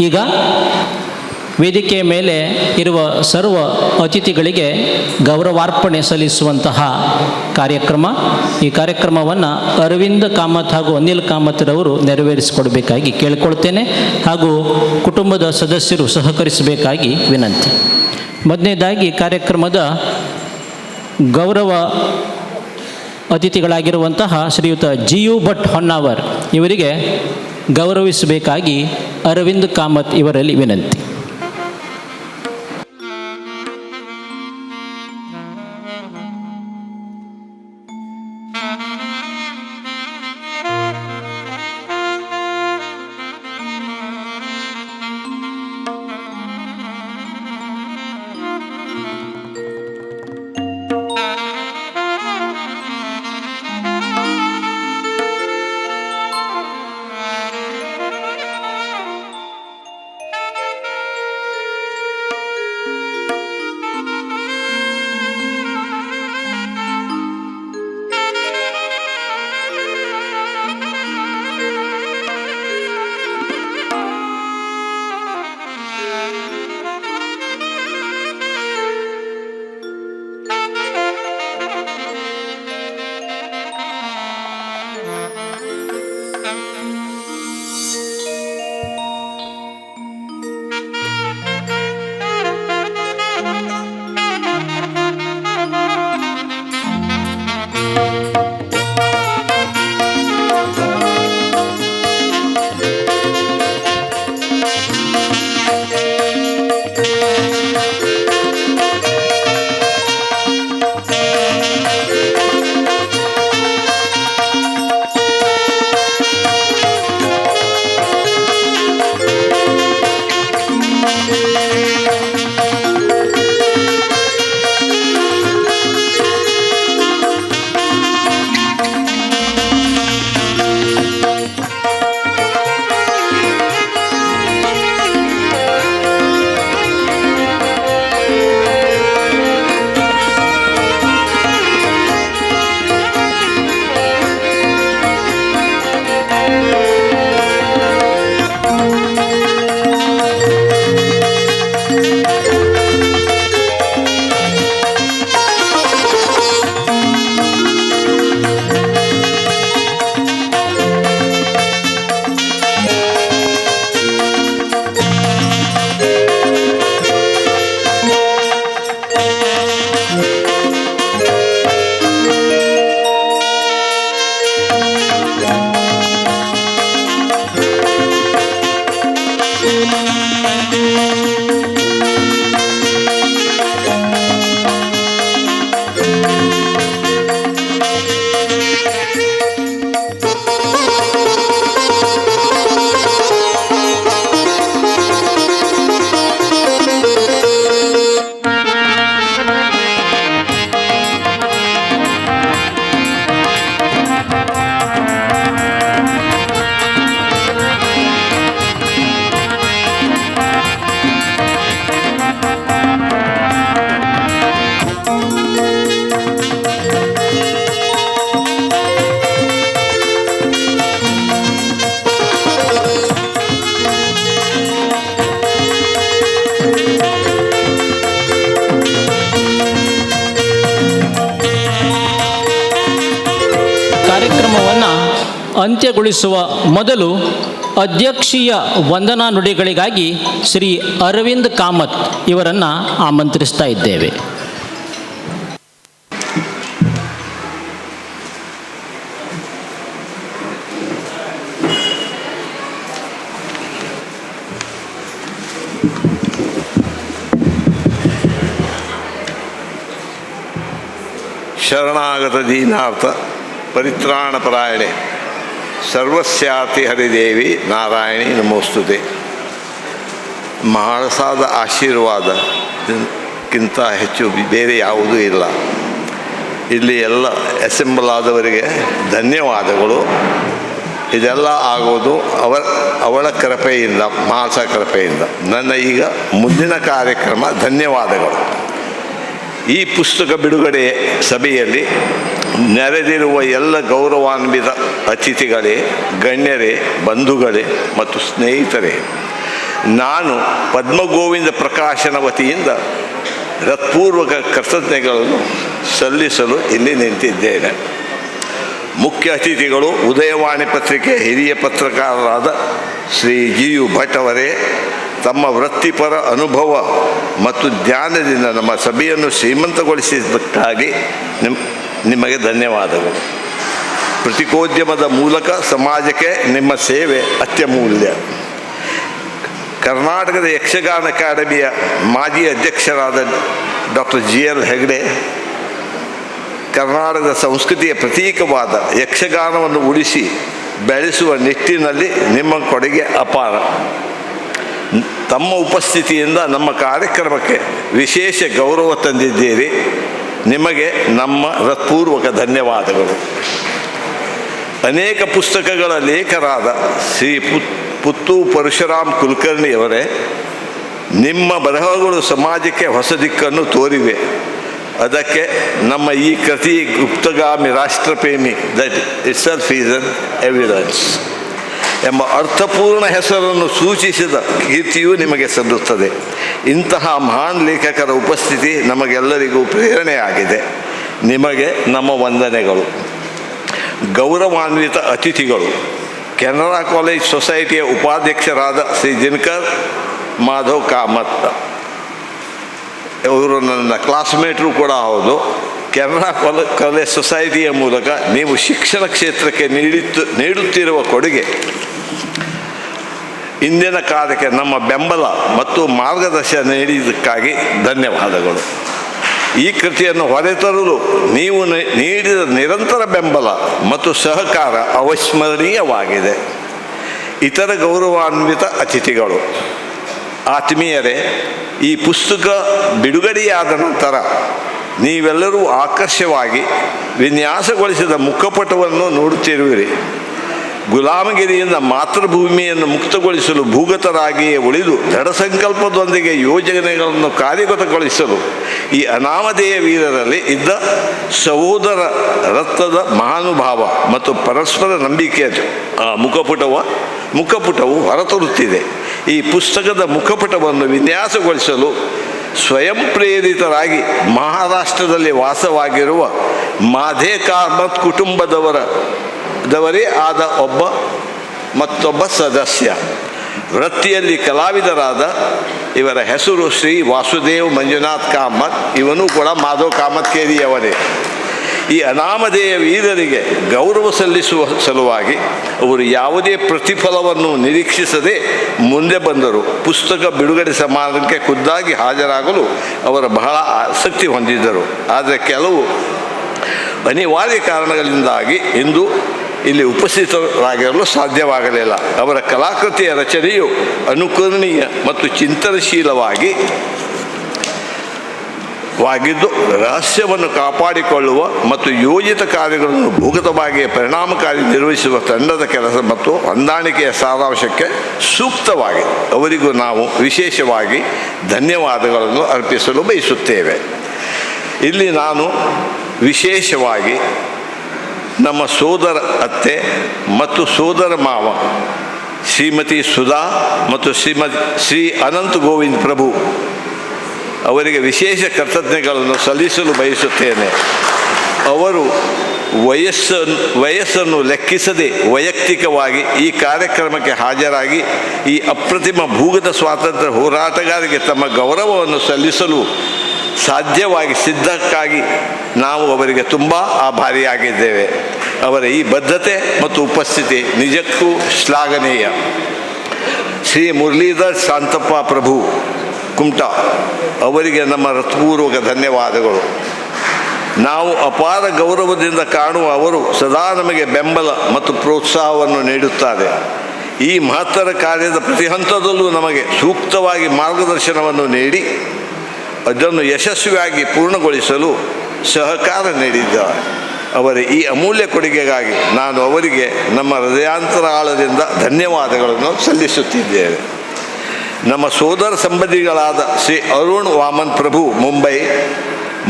ಈಗ ವೇದಿಕೆಯ ಮೇಲೆ ಇರುವ ಸರ್ವ ಅತಿಥಿಗಳಿಗೆ ಗೌರವಾರ್ಪಣೆ ಸಲ್ಲಿಸುವಂತಹ ಕಾರ್ಯಕ್ರಮ. ಈ ಕಾರ್ಯಕ್ರಮವನ್ನು ಅರವಿಂದ ಕಾಮತ್ ಹಾಗೂ ಅನಿಲ್ ಕಾಮತ್ರವರು ನೆರವೇರಿಸಿಕೊಡಬೇಕಾಗಿ ಕೇಳಿಕೊಳ್ತೇನೆ ಹಾಗೂ ಕುಟುಂಬದ ಸದಸ್ಯರು ಸಹಕರಿಸಬೇಕಾಗಿ ವಿನಂತಿ. ಮೊದಲನೇದಾಗಿ ಕಾರ್ಯಕ್ರಮದ ಗೌರವ ಅತಿಥಿಗಳಾಗಿರುವಂತಹ ಶ್ರೀಯುತ ಜಿ ಯು ಭಟ್ ಹೊನ್ನಾವರ್ ಇವರಿಗೆ ಗೌರವಿಸಬೇಕಾಗಿ ಅರವಿಂದ್ ಕಾಮತ್ ಇವರಲ್ಲಿ ವಿನಂತಿ. ಅಂತ್ಯಗೊಳಿಸುವ ಮೊದಲು ಅಧ್ಯಕ್ಷೀಯ ವಂದನಾ ನುಡಿಗಳಿಗಾಗಿ ಶ್ರೀ ಅರವಿಂದ್ ಕಾಮತ್ ಇವರನ್ನು ಆಮಂತ್ರಿಸ್ತಾ ಇದ್ದೇವೆ. ಶರಣಾಗತ ದೀನಾರ್ಥ ಪರಿತ್ರಾಣಪರಾಯಣೆ. ಸರ್ವಸ್ಯಾತಿ ಹರಿದೇವಿ ನಾರಾಯಣಿ ನಮೋಸ್ತುತೆ ಮಹಾಳಸಾದ ಆಶೀರ್ವಾದಕ್ಕಿಂತ ಹೆಚ್ಚು ಬೇರೆ ಯಾವುದೂ ಇಲ್ಲ. ಇಲ್ಲಿ ಎಲ್ಲ ಅಸೆಂಬಲ್ ಆದವರಿಗೆ ಧನ್ಯವಾದಗಳು. ಇದೆಲ್ಲ ಆಗೋದು ಅವ ಅವಳ ಕೃಪೆಯಿಂದ, ಮಾಸ ಕೃಪೆಯಿಂದ. ನನ್ನ ಈಗ ಮುಂದಿನ ಕಾರ್ಯಕ್ರಮ ಧನ್ಯವಾದಗಳು. ಈ ಪುಸ್ತಕ ಬಿಡುಗಡೆ ಸಭೆಯಲ್ಲಿ ನೆರೆದಿರುವ ಎಲ್ಲ ಗೌರವಾನ್ವಿತ ಅತಿಥಿಗಳೇ, ಗಣ್ಯರೇ, ಬಂಧುಗಳೇ ಮತ್ತು ಸ್ನೇಹಿತರೇ, ನಾನು ಪದ್ಮಗೋವಿಂದ ಪ್ರಕಾಶನ ವತಿಯಿಂದ ಹೃತ್ಪೂರ್ವಕ ಕೃತಜ್ಞತೆಗಳನ್ನು ಸಲ್ಲಿಸಲು ಇಲ್ಲಿ ನಿಂತಿದ್ದೇನೆ. ಮುಖ್ಯ ಅತಿಥಿಗಳು ಉದಯವಾಣಿ ಪತ್ರಿಕೆ ಹಿರಿಯ ಪತ್ರಕಾರರಾದ ಶ್ರೀ ಜಿ ಯು ಭಟ್ ಅವರೇ ತಮ್ಮ ವೃತ್ತಿಪರ ಅನುಭವ ಮತ್ತು ಜ್ಞಾನದಿಂದ ನಮ್ಮ ಸಭೆಯನ್ನು ಶ್ರೀಮಂತಗೊಳಿಸಿದ್ದಕ್ಕಾಗಿ ನಿಮ್, ನಿಮಗೆ ಧನ್ಯವಾದಗಳು. ಪ್ರತಿಕೋದ್ಯಮದ ಮೂಲಕ ಸಮಾಜಕ್ಕೆ ನಿಮ್ಮ ಸೇವೆ ಅತ್ಯಮೂಲ್ಯ. ಕರ್ನಾಟಕದ ಯಕ್ಷಗಾನ ಅಕಾಡೆಮಿಯ ಮಾಜಿ ಅಧ್ಯಕ್ಷರಾದ ಡಾಕ್ಟರ್ ಜಿ ಎಲ್ ಹೆಗ್ಡೆ, ಕರ್ನಾಟಕದ ಸಂಸ್ಕೃತಿಯ ಪ್ರತೀಕವಾದ ಯಕ್ಷಗಾನವನ್ನು ಉಳಿಸಿ ಬೆಳೆಸುವ ನಿಟ್ಟಿನಲ್ಲಿ ನಿಮ್ಮ ಕೊಡುಗೆ ಅಪಾರ. ತಮ್ಮ ಉಪಸ್ಥಿತಿಯಿಂದ ನಮ್ಮ ಕಾರ್ಯಕ್ರಮಕ್ಕೆ ವಿಶೇಷ ಗೌರವ ತಂದಿದ್ದೀರಿ. ನಿಮಗೆ ನಮ್ಮ ಹೃತ್ಪೂರ್ವಕ ಧನ್ಯವಾದಗಳು. ಅನೇಕ ಪುಸ್ತಕಗಳ ಲೇಖರಾದ ಶ್ರೀ ಪುತ್, ಪುತ್ತು ಪರಶುರಾಮ್ ಕುಲಕರ್ಣಿಯವರೇ ನಿಮ್ಮ ಬರಹಗಳು ಸಮಾಜಕ್ಕೆ ಹೊಸ ದಿಕ್ಕನ್ನು ತೋರಿವೆ. ಅದಕ್ಕೆ ನಮ್ಮ ಈ ಕೃತಿ Guptagami Rashtrapremi that itself is an evidence ಎಂಬ ಅರ್ಥಪೂರ್ಣ ಹೆಸರನ್ನು ಸೂಚಿಸಿದ ಕೀರ್ತಿಯೂ ನಿಮಗೆ ಸಲ್ಲುತ್ತದೆ. ಇಂತಹ ಮಹಾನ್ ಲೇಖಕರ ಉಪಸ್ಥಿತಿ ನಮಗೆಲ್ಲರಿಗೂ ಪ್ರೇರಣೆಯಾಗಿದೆ. ನಿಮಗೆ ನಮ್ಮ ವಂದನೆಗಳು. ಗೌರವಾನ್ವಿತ ಅತಿಥಿಗಳು. ಕೆನರಾ ಕಾಲೇಜ್ ಸೊಸೈಟಿಯ ಉಪಾಧ್ಯಕ್ಷರಾದ ಶ್ರೀ ದಿನಕರ್ ಮಾಧವ್ ಕಾಮತ್. ಇವರು ನನ್ನ ಕ್ಲಾಸ್ಮೇಟ್ರು ಕೂಡ ಹೌದು. ಕೆನರಾ ಕೊಲ, ಕಲೆ ಸೊಸೈಟಿಯ ಮೂಲಕ ನೀವು ಶಿಕ್ಷಣ ಕ್ಷೇತ್ರಕ್ಕೆ ನೀಡಿತ್ತು, ನೀಡುತ್ತಿರುವ ಕೊಡುಗೆ. ಇಂದಿನ ಕಾಲಕ್ಕೆ ನಮ್ಮ ಬೆಂಬಲ ಮತ್ತು ಮಾರ್ಗದರ್ಶನ ನೀಡಿದ್ದಕ್ಕಾಗಿ ಧನ್ಯವಾದಗಳು. ಈ ಕೃತಿಯನ್ನು ಹೊರತರಲು ನೀವು ನೀಡಿದ ನಿರಂತರ ಬೆಂಬಲ ಮತ್ತು ಸಹಕಾರ ಅವಿಸ್ಮರಣೀಯವಾಗಿದೆ. ಇತರ ಗೌರವಾನ್ವಿತ ಅತಿಥಿಗಳು. ಆತ್ಮೀಯರೇ, ಈ ಪುಸ್ತಕ ಬಿಡುಗಡೆಯಾದ ನಂತರ ನೀವೆಲ್ಲರೂ ಆಕರ್ಷವಾಗಿ ವಿನ್ಯಾಸಗೊಳಿಸಿದ ಮುಖಪಟವನ್ನು ನೋಡುತ್ತಿರುವಿರಿ. ಗುಲಾಮಗಿರಿಯಿಂದ ಮಾತೃಭೂಮಿಯನ್ನು ಮುಕ್ತಗೊಳಿಸಲು ಭೂಗತರಾಗಿಯೇ ಉಳಿದು ದೃಢ ಸಂಕಲ್ಪದೊಂದಿಗೆ ಯೋಜನೆಗಳನ್ನು ಕಾರ್ಯಗತಗೊಳಿಸಲು ಈ ಅನಾಮಧೇಯ ವೀರರಲ್ಲಿ ಇದ್ದ ಸಹೋದರ ರಕ್ತದ ಮಹಾನುಭಾವ ಮತ್ತು ಪರಸ್ಪರ ನಂಬಿಕೆಯ ಮುಖಪುಟವ, ಮುಖಪುಟವು ಹೊರತರುತ್ತಿದೆ. ಈ ಪುಸ್ತಕದ ಮುಖಪುಟವನ್ನು ವಿನ್ಯಾಸಗೊಳಿಸಲು ಸ್ವಯಂ ಪ್ರೇರಿತರಾಗಿ ಮಹಾರಾಷ್ಟ್ರದಲ್ಲಿ ವಾಸವಾಗಿರುವ ಮಾಧೆ ಕಾಮತ್ ಕುಟುಂಬದವರ, ದವರೇ ಆದ ಒಬ್ಬ ಮತ್ತೊಬ್ಬ ಸದಸ್ಯ. ವೃತ್ತಿಯಲ್ಲಿ ಕಲಾವಿದರಾದ ಇವರ ಹೆಸರು ಶ್ರೀ ವಾಸುದೇವ್ ಮಂಜುನಾಥ್ ಕಾಮತ್, ಇವನು ಕೂಡ ಮಾಧವ್ ಕಾಮತ್ ಕೇರಿಯವರೇ. ಈ ಅನಾಮಧೇಯ ವೀರರಿಗೆ ಗೌರವ ಸಲ್ಲಿಸುವ ಸಲುವಾಗಿ ಅವರು ಯಾವುದೇ ಪ್ರತಿಫಲವನ್ನು ನಿರೀಕ್ಷಿಸದೆ ಮುಂದೆ ಬಂದರು. ಪುಸ್ತಕ ಬಿಡುಗಡೆ ಸಮಾರಂಭಕ್ಕೆ ಖುದ್ದಾಗಿ ಹಾಜರಾಗಲು ಅವರು ಬಹಳ ಆಸಕ್ತಿ ಹೊಂದಿದ್ದರು. ಆದರೆ ಕೆಲವು ಅನಿವಾರ್ಯ ಕಾರಣಗಳಿಂದಾಗಿ ಇಂದು ಇಲ್ಲಿ ಉಪಸ್ಥಿತರಾಗಿರಲು ಸಾಧ್ಯವಾಗಲಿಲ್ಲ. ಅವರ ಕಲಾಕೃತಿಯ ರಚನೆಯು ಅನುಕರಣೀಯ ಮತ್ತು ಚಿಂತನಶೀಲವಾಗಿ ವಾಗಿದ್ದು ರಹಸ್ಯವನ್ನು ಕಾಪಾಡಿಕೊಳ್ಳುವ ಮತ್ತು ಯೋಜಿತ ಕಾರ್ಯಗಳನ್ನು ಭೂಗತವಾಗಿ ಪರಿಣಾಮಕಾರಿ ನಿರ್ವಹಿಸುವ ತಂಡದ ಕೆಲಸ ಮತ್ತು ಹೊಂದಾಣಿಕೆಯ ಸಾರಾಂಶಕ್ಕೆ ಸೂಕ್ತವಾಗಿ ಅವರಿಗೂ ನಾವು ವಿಶೇಷವಾಗಿ ಧನ್ಯವಾದಗಳನ್ನು ಅರ್ಪಿಸಲು ಬಯಸುತ್ತೇವೆ. ಇಲ್ಲಿ ನಾನು ವಿಶೇಷವಾಗಿ ನಮ್ಮ ಸೋದರ ಅತ್ತೆ ಮತ್ತು ಸೋದರ ಮಾವ ಶ್ರೀಮತಿ ಸುಧಾ ಮತ್ತು ಶ್ರೀಮತಿ ಶ್ರೀ ಅನಂತ ಗೋವಿಂದ್ ಪ್ರಭು ಅವರಿಗೆ ವಿಶೇಷ ಕೃತಜ್ಞತೆಗಳನ್ನು ಸಲ್ಲಿಸಲು ಬಯಸುತ್ತೇನೆ. ಅವರು ವಯಸ್ಸನ್ನು ವಯಸ್ಸನ್ನು ಲೆಕ್ಕಿಸದೆ ವೈಯಕ್ತಿಕವಾಗಿ ಈ ಕಾರ್ಯಕ್ರಮಕ್ಕೆ ಹಾಜರಾಗಿ ಈ ಅಪ್ರತಿಮ ಭೂಗತ ಸ್ವಾತಂತ್ರ್ಯ ಹೋರಾಟಗಾರರಿಗೆ ತಮ್ಮ ಗೌರವವನ್ನು ಸಲ್ಲಿಸಲು ಸಾಧ್ಯವಾಗಿ ಸಿದ್ಧಕ್ಕಾಗಿ ನಾವು ಅವರಿಗೆ ತುಂಬ ಆಭಾರಿಯಾಗಿದ್ದೇವೆ. ಅವರ ಈ ಬದ್ಧತೆ ಮತ್ತು ಉಪಸ್ಥಿತಿ ನಿಜಕ್ಕೂ ಶ್ಲಾಘನೀಯ. ಶ್ರೀ ಮುರಳೀಧರ್ ಶಾಂತಪ್ಪ ಪ್ರಭು ಕುಮಟಾ. ಅವರಿಗೆ ನಮ್ಮ ಹೃತ್ಪೂರ್ವಕ ಧನ್ಯವಾದಗಳು. ನಾವು ಅಪಾರ ಗೌರವದಿಂದ ಕಾಣುವ ಅವರು ಸದಾ ನಮಗೆ ಬೆಂಬಲ ಮತ್ತು ಪ್ರೋತ್ಸಾಹವನ್ನು ನೀಡುತ್ತಾರೆ. ಈ ಮಹತ್ತರ ಕಾರ್ಯದ ಪ್ರತಿ ಹಂತದಲ್ಲೂ ನಮಗೆ ಸೂಕ್ತವಾಗಿ ಮಾರ್ಗದರ್ಶನವನ್ನು ನೀಡಿ, ಅದನ್ನು ಯಶಸ್ವಿಯಾಗಿ ಪೂರ್ಣಗೊಳಿಸಲು ಸಹಕಾರ ನೀಡಿದ್ದಾರೆ. ಅವರ ಈ ಅಮೂಲ್ಯ ಕೊಡುಗೆಗಾಗಿ ನಾನು ಅವರಿಗೆ ನಮ್ಮ ಹೃದಯಾಂತರಾಳದಿಂದ ಧನ್ಯವಾದಗಳನ್ನು ಸಲ್ಲಿಸುತ್ತಿದ್ದೇನೆ. ನಮ್ಮ ಸೋದರ ಸಂಬಂಧಿಗಳಾದ ಶ್ರೀ ಅರುಣ್ ವಾಮನ್ ಪ್ರಭು ಮುಂಬೈ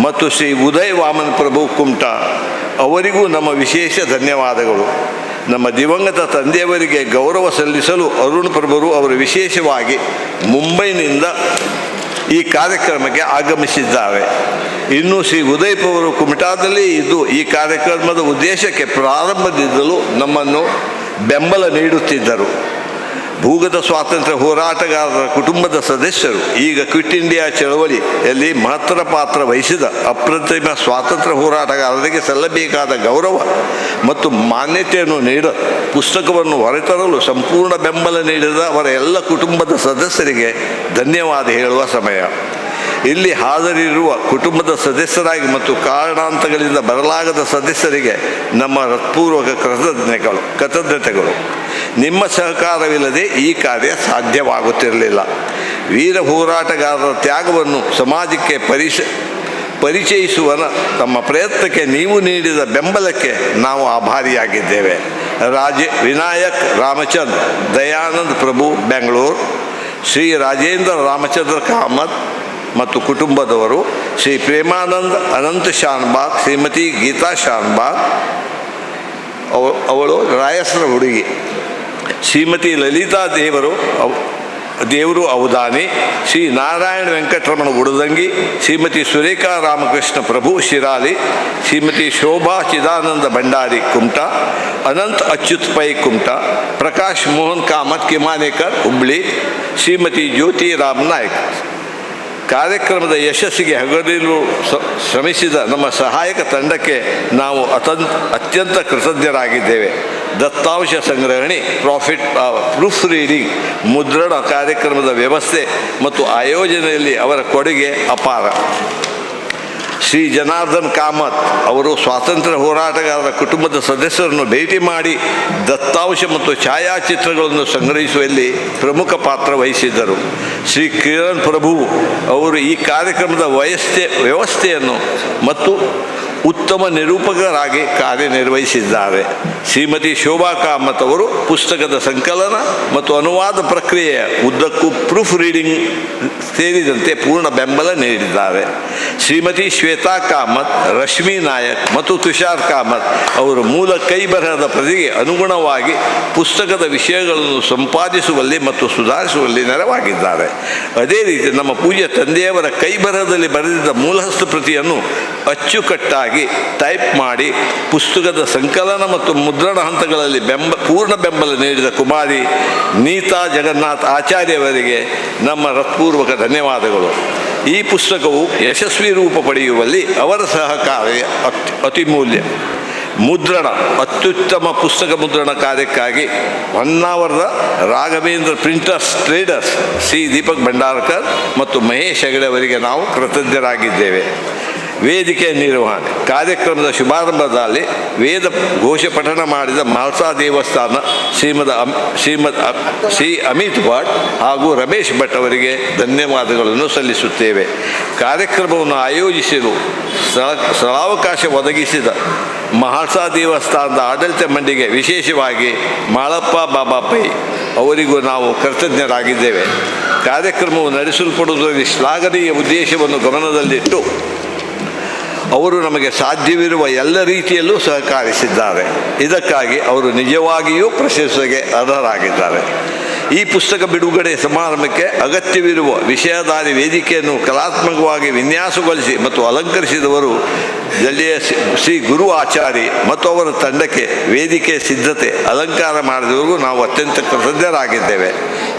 ಮತ್ತು ಶ್ರೀ ಉದಯ್ ವಾಮನ್ ಪ್ರಭು ಕುಮಟಾ, ಅವರಿಗೂ ನಮ್ಮ ವಿಶೇಷ ಧನ್ಯವಾದಗಳು. ನಮ್ಮ ದಿವಂಗತ ತಂದೆಯವರಿಗೆ ಗೌರವ ಸಲ್ಲಿಸಲು ಅರುಣ್ ಪ್ರಭುರು ಅವರು ವಿಶೇಷವಾಗಿ ಮುಂಬೈನಿಂದ ಈ ಕಾರ್ಯಕ್ರಮಕ್ಕೆ ಆಗಮಿಸಿದ್ದಾರೆ. ಇನ್ನು ಶ್ರೀ ಉದಯ್ ಪ್ರಭು ಕುಮಟಾದಲ್ಲಿ ಇದ್ದು ಈ ಕಾರ್ಯಕ್ರಮದ ಉದ್ದೇಶಕ್ಕೆ ಪ್ರಾರಂಭದಿಂದಲೂ ನಮ್ಮನ್ನು ಬೆಂಬಲ ನೀಡುತ್ತಿದ್ದರು. ಭೂಗತ ಸ್ವಾತಂತ್ರ್ಯ ಹೋರಾಟಗಾರರ ಕುಟುಂಬದ ಸದಸ್ಯರು, ಈಗ ಕ್ವಿಟ್ ಇಂಡಿಯಾ ಚಳವಳಿಯಲ್ಲಿ ಮಹತ್ತರ ಪಾತ್ರ ವಹಿಸಿದ ಅಪ್ರತಿಮ ಸ್ವಾತಂತ್ರ್ಯ ಹೋರಾಟಗಾರರಿಗೆ ಸಲ್ಲಬೇಕಾದ ಗೌರವ ಮತ್ತು ಮಾನ್ಯತೆಯನ್ನು ನೀಡ ಪುಸ್ತಕವನ್ನು ಹೊರತರಲು ಸಂಪೂರ್ಣ ಬೆಂಬಲ ನೀಡಿದ ಅವರ ಎಲ್ಲ ಕುಟುಂಬದ ಸದಸ್ಯರಿಗೆ ಧನ್ಯವಾದ ಹೇಳುವ ಸಮಯ. ಇಲ್ಲಿ ಹಾಜರಿರುವ ಕುಟುಂಬದ ಸದಸ್ಯರಾಗಿ ಮತ್ತು ಕಾರಣಾಂತಗಳಿಂದ ಬರಲಾಗದ ಸದಸ್ಯರಿಗೆ ನಮ್ಮ ಹೃತ್ಪೂರ್ವಕ ಕೃತಜ್ಞತೆಗಳು ಕೃತಜ್ಞತೆಗಳು. ನಿಮ್ಮ ಸಹಕಾರವಿಲ್ಲದೆ ಈ ಕಾರ್ಯ ಸಾಧ್ಯವಾಗುತ್ತಿರಲಿಲ್ಲ. ವೀರ ಹೋರಾಟಗಾರರ ತ್ಯಾಗವನ್ನು ಸಮಾಜಕ್ಕೆ ಪರಿಶ ಪರಿಚಯಿಸುವ ತಮ್ಮ ಪ್ರಯತ್ನಕ್ಕೆ ನೀವು ನೀಡಿದ ಬೆಂಬಲಕ್ಕೆ ನಾವು ಆಭಾರಿಯಾಗಿದ್ದೇವೆ. ರಾಜ, ವಿನಾಯಕ್ ರಾಮಚಂದ್ರ, ದಯಾನಂದ್ ಪ್ರಭು, ಬೆಂಗಳೂರು, ಶ್ರೀ ರಾಜೇಂದ್ರ ರಾಮಚಂದ್ರ ಕಾಮತ್ ಮತ್ತು ಕುಟುಂಬದವರು, ಶ್ರೀ ಪ್ರೇಮಾನಂದ್ ಅನಂತ ಶಾನ್ಬಾಗ್, ಶ್ರೀಮತಿ ಗೀತಾ ಶಾನ್ಬಾಗ್, ಅವ, ಅವಳು ರಾಯಸರ ಹುಡುಗಿ. ಶ್ರೀಮತಿ ಲಲಿತಾ ದೇವರು ದೇವರು ಅವಧಾನಿ ಶ್ರೀ ನಾರಾಯಣ ವೆಂಕಟರಮಣ ಉಡದಂಗಿ, ಶ್ರೀಮತಿ ಸುರೇಖಾ ರಾಮಕೃಷ್ಣ ಪ್ರಭು ಶಿರಾಲಿ, ಶ್ರೀಮತಿ ಶೋಭಾ ಚಿದಾನಂದ ಭಂಡಾರಿ ಕುಮಟ, ಅನಂತ್ ಅಚ್ಯುತ್ ಪೈ ಕುಮಟ, ಪ್ರಕಾಶ್ ಮೋಹನ್ ಕಾಮತ್ ಕಿಮಾನೇಕರ್ ಹುಬ್ಳಿ, ಶ್ರೀಮತಿ ಜ್ಯೋತಿ ರಾಮ್ ನಾಯ್ಕ್. ಕಾರ್ಯಕ್ರಮದ ಯಶಸ್ಸಿಗೆ ಹಗಲಿಲು ಶ್ರಮಿಸಿದ ನಮ್ಮ ಸಹಾಯಕ ತಂಡಕ್ಕೆ ನಾವು ಅತಂತ್ ಅತ್ಯಂತ ಕೃತಜ್ಞರಾಗಿದ್ದೇವೆ. ದತ್ತಾಂಶ ಸಂಗ್ರಹಣೆ ಪ್ರಾಫಿಟ್ ಪ್ರೂಫ್ ರೀಡಿಂಗ್ ಮುದ್ರಣ ಕಾರ್ಯಕ್ರಮದ ವ್ಯವಸ್ಥೆ ಮತ್ತು ಆಯೋಜನೆಯಲ್ಲಿ ಅವರ ಕೊಡುಗೆ ಅಪಾರ. ಶ್ರೀ ಜನಾರ್ದನ್ ಕಾಮತ್ ಅವರು ಸ್ವಾತಂತ್ರ್ಯ ಹೋರಾಟಗಾರರ ಕುಟುಂಬದ ಸದಸ್ಯರನ್ನು ಭೇಟಿ ಮಾಡಿ ದತ್ತಾಂಶ ಮತ್ತು ಛಾಯಾಚಿತ್ರಗಳನ್ನು ಸಂಗ್ರಹಿಸುವಲ್ಲಿ ಪ್ರಮುಖ ಪಾತ್ರ ವಹಿಸಿದ್ದರು. ಶ್ರೀ ಕಿರಣ್ ಪ್ರಭು ಅವರು ಈ ಕಾರ್ಯಕ್ರಮದ ವಯಸ್ಸೆ ವ್ಯವಸ್ಥೆಯನ್ನು ಮತ್ತು ಉತ್ತಮ ನಿರೂಪಕರಾಗಿ ಕಾರ್ಯನಿರ್ವಹಿಸಿದ್ದಾರೆ. ಶ್ರೀಮತಿ ಶೋಭಾ ಕಾಮತ್ ಅವರು ಪುಸ್ತಕದ ಸಂಕಲನ ಮತ್ತು ಅನುವಾದ ಪ್ರಕ್ರಿಯೆಯ ಉದ್ದಕ್ಕೂ ಪ್ರೂಫ್ ರೀಡಿಂಗ್ ಸೇರಿದಂತೆ ಪೂರ್ಣ ಬೆಂಬಲ ನೀಡಿದ್ದಾರೆ. ಶ್ರೀಮತಿ ಶ್ವೇತಾ ಕಾಮತ್, ರಶ್ಮಿ ನಾಯಕ್ ಮತ್ತು ತುಷಾರ್ ಕಾಮತ್ ಅವರು ಮೂಲ ಕೈ ಬರಹದ ಪ್ರತಿಗೆ ಅನುಗುಣವಾಗಿ ಪುಸ್ತಕದ ವಿಷಯಗಳನ್ನು ಸಂಪಾದಿಸುವಲ್ಲಿ ಮತ್ತು ಸುಧಾರಿಸುವಲ್ಲಿ ನೆರವಾಗಿದ್ದಾರೆ. ಅದೇ ರೀತಿ ನಮ್ಮ ಪೂಜ್ಯ ತಂದೆಯವರ ಕೈ ಬರಹದಲ್ಲಿ ಬರೆದಿದ್ದ ಮೂಲಹಸ್ತ ಪ್ರತಿಯನ್ನು ಅಚ್ಚುಕಟ್ಟಾಗಿ ಟೈಪ್ ಮಾಡಿ ಪುಸ್ತಕದ ಸಂಕಲನ ಮತ್ತು ಮುದ್ರಣ ಹಂತಗಳಲ್ಲಿ ಬೆಂಬ, ಪೂರ್ಣ ಬೆಂಬಲ ನೀಡಿದ ಕುಮಾರಿ ನೀತಾ ಜಗನ್ನಾಥ್ ಆಚಾರ್ಯವರಿಗೆ ನಮ್ಮ ಹೃತ್ಪೂರ್ವಕ ಧನ್ಯವಾದಗಳು. ಈ ಪುಸ್ತಕವು ಯಶಸ್ವಿ ರೂಪ ಪಡೆಯುವಲ್ಲಿ ಅವರ ಸಹಕಾರ ಅತ್ ಅತಿಮೂಲ್ಯ ಮುದ್ರಣ, ಅತ್ಯುತ್ತಮ ಪುಸ್ತಕ ಮುದ್ರಣ ಕಾರ್ಯಕ್ಕಾಗಿ ಹೊನ್ನಾವರದ Raghavendra printers traders C Deepak Bhandarkar ಮತ್ತು ಮಹೇಶ್ ಹೆಗಡೆ ಅವರಿಗೆ ನಾವು ಕೃತಜ್ಞರಾಗಿದ್ದೇವೆ. ವೇದಿಕೆ ನಿರ್ವಹಣೆ. ಕಾರ್ಯಕ್ರಮದ ಶುಭಾರಂಭದಲ್ಲಿ ವೇದ ಘೋಷ ಪಠಣ ಮಾಡಿದ ಮಾಲ್ಸಾ ದೇವಸ್ಥಾನ ಶ್ರೀಮದ ಅಮ್ ಶ್ರೀಮದ್ ಶ್ರೀ ಅಮಿತ್ ಭಟ್ ಹಾಗೂ ರಮೇಶ್ ಭಟ್ ಅವರಿಗೆ ಧನ್ಯವಾದಗಳನ್ನು ಸಲ್ಲಿಸುತ್ತೇವೆ. ಕಾರ್ಯಕ್ರಮವನ್ನು ಆಯೋಜಿಸಲು ಸ್ಥಳ ಸ್ಥಳಾವಕಾಶ ಒದಗಿಸಿದ ಮಹಾಲ್ಸಾ ದೇವಸ್ಥಾನದ ಆಡಳಿತ ಮಂಡಿಗೆ ವಿಶೇಷವಾಗಿ ಮಾಳಪ್ಪ ಬಾಬಾ ಪೈ ಅವರಿಗೂ ನಾವು ಕೃತಜ್ಞರಾಗಿದ್ದೇವೆ ಕಾರ್ಯಕ್ರಮವು ನಡೆಸಲ್ಪಡುವುದರಲ್ಲಿ ಶ್ಲಾಘನೀಯ ಉದ್ದೇಶವನ್ನು ಗಮನದಲ್ಲಿಟ್ಟು ಅವರು ನಮಗೆ ಸಾಧ್ಯವಿರುವ ಎಲ್ಲ ರೀತಿಯಲ್ಲೂ ಸಹಕರಿಸಿದ್ದಾರೆ. ಇದಕ್ಕಾಗಿ ಅವರು ನಿಜವಾಗಿಯೂ ಪ್ರಶಸ್ತಿಗೆ ಅರ್ಹರಾಗಿದ್ದಾರೆ. ಈ ಪುಸ್ತಕ ಬಿಡುಗಡೆ ಸಮಾರಂಭಕ್ಕೆ ಅಗತ್ಯವಿರುವ ವಿಷಯಧಾರಿ ವೇದಿಕೆಯನ್ನು ಕಲಾತ್ಮಕವಾಗಿ ವಿನ್ಯಾಸಗೊಳಿಸಿ ಮತ್ತು ಅಲಂಕರಿಸಿದವರು ಜಲ್ಲಿಯ ಶ್ರೀ- ಗುರು ಆಚಾರಿ ಮತ್ತು ಅವರ ತಂಡಕ್ಕೆ ವೇದಿಕೆ ಸಿದ್ಧತೆ ಅಲಂಕಾರ ಮಾಡಿದವರು ನಾವು ಅತ್ಯಂತ ಕೃತಜ್ಞರಾಗಿದ್ದೇವೆ.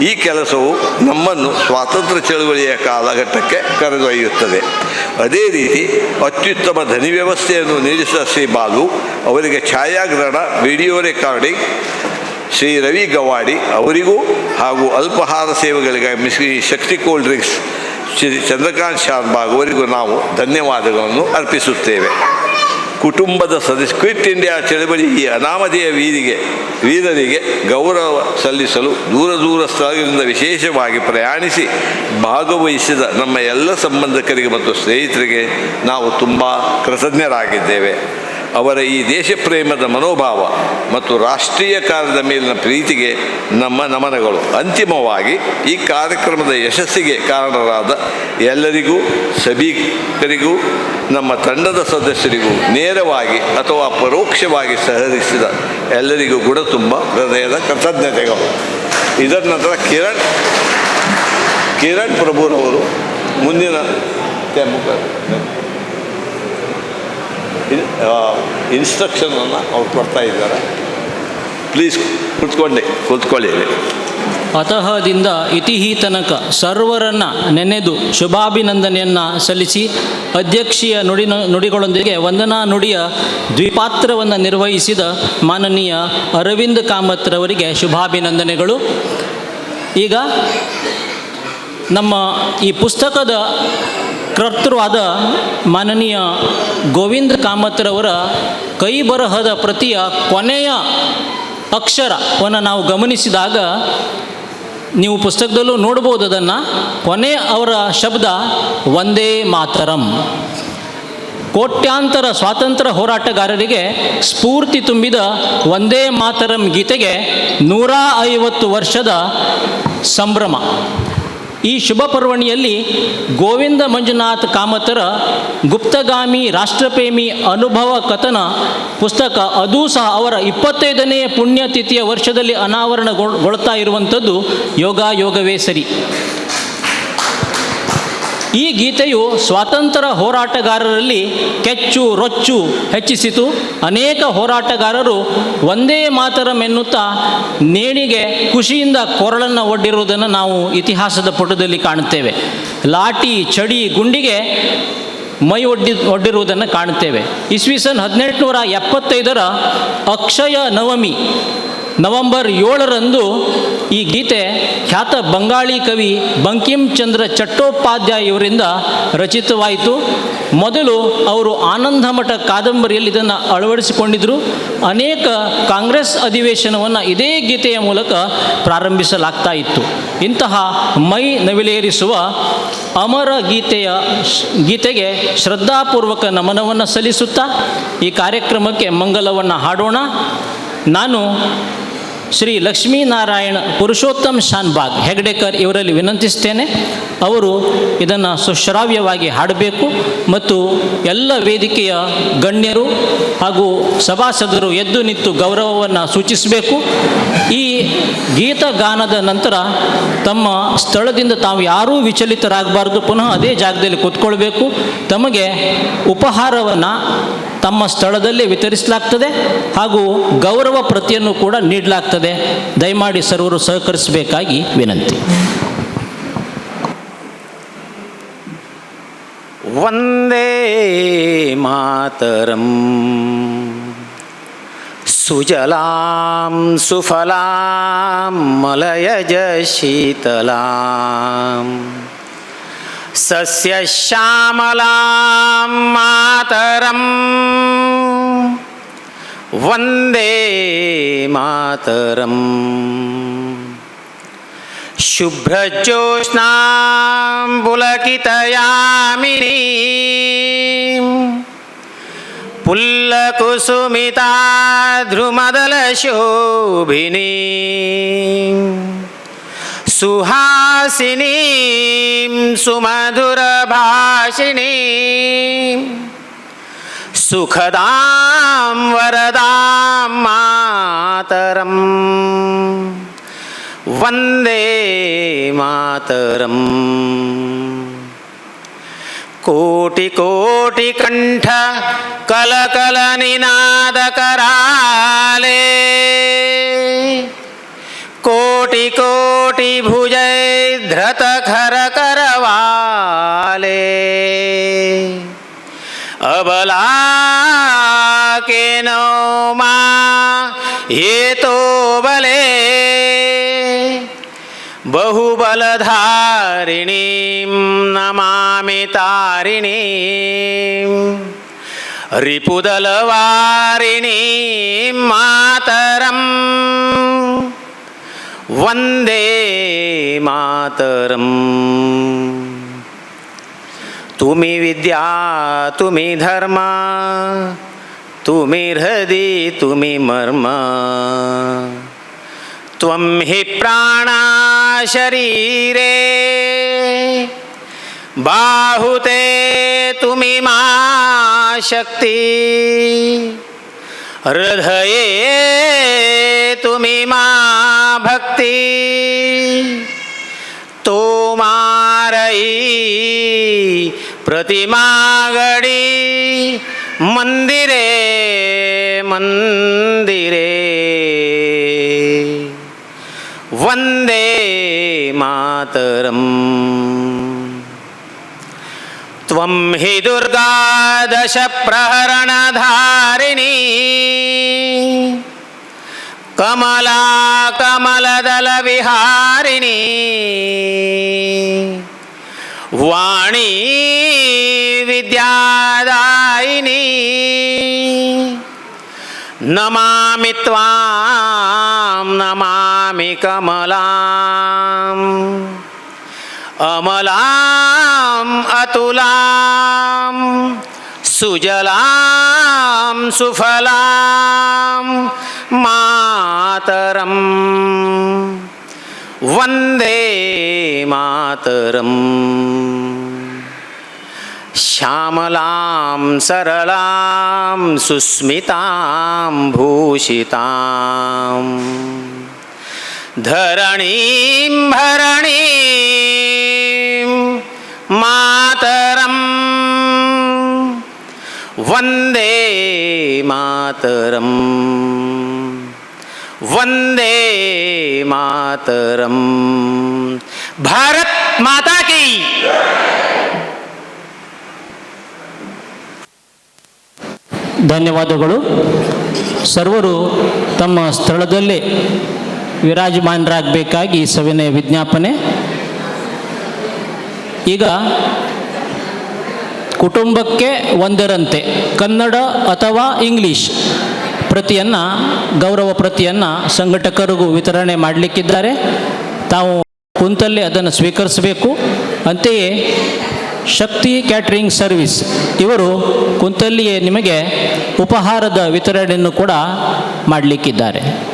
ಈ ಕೆಲಸವು ನಮ್ಮನ್ನು ಸ್ವಾತಂತ್ರ್ಯ ಚಳುವಳಿಯ ಕಾಲಘಟ್ಟಕ್ಕೆ ಕರೆದೊಯ್ಯುತ್ತದೆ. ಅದೇ ರೀತಿ ಅತ್ಯುತ್ತಮ ಧ್ವನಿ ವ್ಯವಸ್ಥೆಯನ್ನು ನೀಡಿಸಿದ ಶ್ರೀ ಬಾಲು, ಅವರಿಗೆ ಛಾಯಾಗ್ರಹಣ, ವಿಡಿಯೋ ರೆಕಾರ್ಡಿಂಗ್, ಶ್ರೀ ರವಿ ಗವಾಡಿ ಅವರಿಗೂ ಹಾಗೂ ಅಲ್ಪಹಾರ ಸೇವೆಗಳಿಗಾಗಿ ಶ್ರೀ ಶಕ್ತಿ ಕೋಲ್ಡ್ ಡ್ರಿಂಕ್ಸ್ ಶ್ರೀ ಚಂದ್ರಕಾಂತ್ ಶಾರ್ಬಾಗ್ ಅವರಿಗೂ ನಾವು ಧನ್ಯವಾದಗಳನ್ನು ಅರ್ಪಿಸುತ್ತೇವೆ. ಕುಟುಂಬದ ಸದಸ್ಯ ಕ್ವಿಟ್ ಇಂಡಿಯಾ ಚಳವಳಿ ಈ ಅನಾಮಧೇಯ ವೀರಿಗೆ ವೀರರಿಗೆ ಗೌರವ ಸಲ್ಲಿಸಲು ದೂರ ದೂರ ಸ್ಥಳಗಳಿಂದ ವಿಶೇಷವಾಗಿ ಪ್ರಯಾಣಿಸಿ ಭಾಗವಹಿಸಿದ ನಮ್ಮ ಎಲ್ಲ ಸಂಬಂಧಿಕರಿಗೆ ಮತ್ತು ಸ್ನೇಹಿತರಿಗೆ ನಾವು ತುಂಬ ಕೃತಜ್ಞರಾಗಿದ್ದೇವೆ. ಅವರ ಈ ದೇಶ ಪ್ರೇಮದ ಮನೋಭಾವ ಮತ್ತು ರಾಷ್ಟ್ರೀಯ ಕಾರ್ಯದ ಮೇಲಿನ ಪ್ರೀತಿಗೆ ನಮ್ಮ ನಮನಗಳು. ಅಂತಿಮವಾಗಿ ಈ ಕಾರ್ಯಕ್ರಮದ ಯಶಸ್ಸಿಗೆ ಕಾರಣರಾದ ಎಲ್ಲರಿಗೂ, ಸಭಿಕರಿಗೂ, ನಮ್ಮ ತಂಡದ ಸದಸ್ಯರಿಗೂ ನೇರವಾಗಿ ಅಥವಾ ಪರೋಕ್ಷವಾಗಿ ಸಹರಿಸಿದ ಎಲ್ಲರಿಗೂ ಕೂಡ ತುಂಬ ಹೃದಯದ ಕೃತಜ್ಞತೆಗಳು. ಇದರ ನಂತರ ಕಿರಣ್ ಕಿರಣ್ ಪ್ರಭುರವರು ಮುಂದಿನ ಇನ್ಸ್ಟ್ರಕ್ಷನನ್ನು ಅವ್ರು ಕೊಡ್ತಾ ಇದ್ದಾರೆ. ಪ್ಲೀಸ್ ಕುತ್ಕೊಂಡೆ, ಕೂತ್ಕೊಳ್ಳಿ ಅತಹದಿಂದ ಇತಿಹಿ ತನಕ ಸರ್ವರನ್ನ ನೆನೆದು ಶುಭಾಭಿನಂದನೆಯನ್ನು ಸಲ್ಲಿಸಿ ಅಧ್ಯಕ್ಷೀಯ ನುಡಿ, ನುಡಿಗಳೊಂದಿಗೆ ವಂದನಾ ನುಡಿಯ ದ್ವಿಪಾತ್ರವನ್ನು ನಿರ್ವಹಿಸಿದ ಮಾನನೀಯ ಅರವಿಂದ್ ಕಾಮತ್ರವರಿಗೆ ಶುಭಾಭಿನಂದನೆಗಳು. ಈಗ ನಮ್ಮ ಈ ಪುಸ್ತಕದ ಕರ್ತೃವಾದ ಮಾನನೀಯ ಗೋವಿಂದ ಕಾಮತ್ರವರ ಕೈ ಬರಹದ ಪ್ರತಿಯ ಕೊನೆಯ ಅಕ್ಷರವನ್ನು ನಾವು ಗಮನಿಸಿದಾಗ ನೀವು ಪುಸ್ತಕದಲ್ಲೂ ನೋಡ್ಬೋದು ಅದನ್ನು. ಕೊನೆ ಅವರ ಶಬ್ದ ಒಂದೇ ಮಾತರಂ ಕೋಟ್ಯಾಂತರ ಸ್ವಾತಂತ್ರ್ಯ ಹೋರಾಟಗಾರರಿಗೆ ಸ್ಫೂರ್ತಿ ತುಂಬಿದ ಒಂದೇ ಮಾತರಂ ಗೀತೆಗೆ ನೂರ ಐವತ್ತು ವರ್ಷದ ಸಂಭ್ರಮ. ಈ ಶುಭ ಪರ್ವಣಿಯಲ್ಲಿ ಗೋವಿಂದ ಮಂಜುನಾಥ್ ಕಾಮತರ ಗುಪ್ತಗಾಮಿ ರಾಷ್ಟ್ರಪ್ರೇಮಿ ಅನುಭವ ಕಥನ ಪುಸ್ತಕ ಅದೂ ಸಹ ಅವರ ಇಪ್ಪತ್ತೈದನೇ ಪುಣ್ಯತಿಥಿಯ ವರ್ಷದಲ್ಲಿ ಅನಾವರಣಗೊಳ್ತಾ ಇರುವಂಥದ್ದು ಯೋಗ ಯೋಗವೇ ಸರಿ. ಈ ಗೀತೆಯು ಸ್ವಾತಂತ್ರ್ಯ ಹೋರಾಟಗಾರರಲ್ಲಿ ಕೆಚ್ಚು, ರೊಚ್ಚು ಹೆಚ್ಚಿಸಿತು. ಅನೇಕ ಹೋರಾಟಗಾರರು ಒಂದೇ ಮಾತರಮೆನ್ನುತ್ತಾ ನೇಣಿಗೆ ಖುಷಿಯಿಂದ ಕೊರಳನ್ನು ಒಡ್ಡಿರುವುದನ್ನು ನಾವು ಇತಿಹಾಸದ ಪುಟದಲ್ಲಿ ಕಾಣುತ್ತೇವೆ. ಲಾಟಿ ಚಡಿ, ಗುಂಡಿಗೆ ಮೈ ಒಡ್ಡಿ, ಒಡ್ಡಿರುವುದನ್ನು ಕಾಣುತ್ತೇವೆ. ಇಸ್ವಿಸನ್ ಹದಿನೆಂಟುನೂರ ಎಪ್ಪತ್ತೈದರ ಅಕ್ಷಯ ನವಮಿ ನವೆಂಬರ್ ಏಳರಂದು ಈ ಗೀತೆ ಖ್ಯಾತ ಬಂಗಾಳಿ ಕವಿ ಬಂಕಿಂ ಚಂದ್ರ ಚಟ್ಟೋಪಾಧ್ಯಾಯ ಇವರಿಂದ ರಚಿತವಾಯಿತು. ಮೊದಲು ಅವರು ಆನಂದಮಠ ಕಾದಂಬರಿಯಲ್ಲಿ ಇದನ್ನು ಅಳವಡಿಸಿಕೊಂಡಿದ್ದರು ಅನೇಕ ಕಾಂಗ್ರೆಸ್ ಅಧಿವೇಶನವನ್ನು ಇದೇ ಗೀತೆಯ ಮೂಲಕ ಪ್ರಾರಂಭಿಸಲಾಗ್ತಾ ಇತ್ತು. ಇಂತಹ ಮೈ ನವಿಲೇರಿಸುವ ಅಮರ ಗೀತೆಯ ಗೀತೆಗೆ ಶ್ರದ್ಧಾಪೂರ್ವಕ ನಮನವನ್ನು ಸಲ್ಲಿಸುತ್ತಾ ಈ ಕಾರ್ಯಕ್ರಮಕ್ಕೆ ಮಂಗಲವನ್ನು ಹಾಡೋಣ. ನಾನು ಶ್ರೀ ಲಕ್ಷ್ಮೀನಾರಾಯಣ ಪುರುಷೋತ್ತಮ್ ಶಾನ್ಬಾಗ್ ಹೆಗ್ಡೇಕರ್ ಇವರಲ್ಲಿ ವಿನಂತಿಸ್ತೇನೆ. ಅವರು ಇದನ್ನು ಸುಶ್ರಾವ್ಯವಾಗಿ ಹಾಡಬೇಕು ಮತ್ತು ಎಲ್ಲ ವೇದಿಕೆಯ ಗಣ್ಯರು ಹಾಗೂ ಸಭಾಸದರು ಎದ್ದು ನಿಂತು ಗೌರವವನ್ನು ಸೂಚಿಸಬೇಕು. ಈ ಗೀತಗಾನದ ನಂತರ ತಮ್ಮ ಸ್ಥಳದಿಂದ ತಾವು ಯಾರೂ ವಿಚಲಿತರಾಗಬಾರ್ದು. ಪುನಃ ಅದೇ ಜಾಗದಲ್ಲಿ ಕೂತ್ಕೊಳ್ಬೇಕು. ತಮಗೆ ಉಪಹಾರವನ್ನು ತಮ್ಮ ಸ್ಥಳದಲ್ಲಿ ವಿತರಿಸಲಾಗ್ತದೆ ಹಾಗೂ ಗೌರವ ಪ್ರತಿಯನ್ನು ಕೂಡ ನೀಡಲಾಗ್ತದೆ. ದಯಮಾಡಿ ಸರ್ವರು ಸಹಕರಿಸಬೇಕಾಗಿ ವಿನಂತಿ. ವಂದೇ ಮಾತರಂ. ಸುಜಲಾಂ ಸುಫಲಾಂ ಮಲಯಜ ಶೀತಲಾಂ. सस्यश्यामलां मातरम्। वंदे मातरम्। शुभ्रज्योत्स्नां पुलकितयामिनी पुल्लकुसुमिता द्रुमदलशोभिनी सुहासिनीं सुमधुरभाषिणीं सुखदां वरदां मातरम्। वंदे मातरम्। निनाद कराले कोटिकोटिभुजै धृतखरकरवाले अबलाकेनो मा येतो बले। बहुबलधारिणीं नमामि तारिणीं। रिपुदलवारिणीं मात वंदे मातरम। तुम्हें विद्या, तुम्हें धर्म, तुम्हें हृदय, तुम्हें मर्म। तम हि प्राण शरीरे बाहुते तुम्हें मा शक्ति। हृदय तुम्हें माँ भक्ति तो मारई प्रतिमागडी मंदिरे मंदिरे। वंदे मातरम। त्वं हि दुर्गा दश प्रहरणधारिणी। कमला कमलदलविहारिणी। वाणी विद्यादायिनी। नमामि त्वां नमामि कमलाम्। अमला सुजलाम सुफलाम मातरम। वंदे मातरम। श्यामलाम सरलाम सुस्मिताम भूषिताम। धरणी भरणी मातर वन्दे मातरम् वन्दे मातरम् भारत माता की ಧನ್ಯವಾದಗಳು ಸರ್ವರು ತಮ್ಮ ಸ್ಥಳದಲ್ಲೇ ವಿರಾಜಮಾನರಾಗಬೇಕಾಗಿ ಸವಿನಯ ವಿಜ್ಞಾಪನೆ ಈಗ ಕುಟುಂಬಕ್ಕೆ ಒಂದರಂತೆ, ಕನ್ನಡ ಅಥವಾ ಇಂಗ್ಲೀಷ್ ಪ್ರತಿಯನ್ನು, ಗೌರವ ಪ್ರತಿಯನ್ನು ಸಂಘಟಕರಿಗೂ ವಿತರಣೆ ಮಾಡಲಿಕ್ಕಿದ್ದಾರೆ. ತಾವು ಕುಂತಲ್ಲೇ ಅದನ್ನು ಸ್ವೀಕರಿಸಬೇಕು. ಅಂತೆಯೇ, ಶಕ್ತಿ ಕ್ಯಾಟ್ರಿಂಗ್ ಸರ್ವಿಸ್ ಇವರು ಕುಂತಲ್ಲಿಯೇ ನಿಮಗೆ ಉಪಹಾರದ ವಿತರಣೆಯನ್ನು ಕೂಡ ಮಾಡಲಿಕ್ಕಿದ್ದಾರೆ.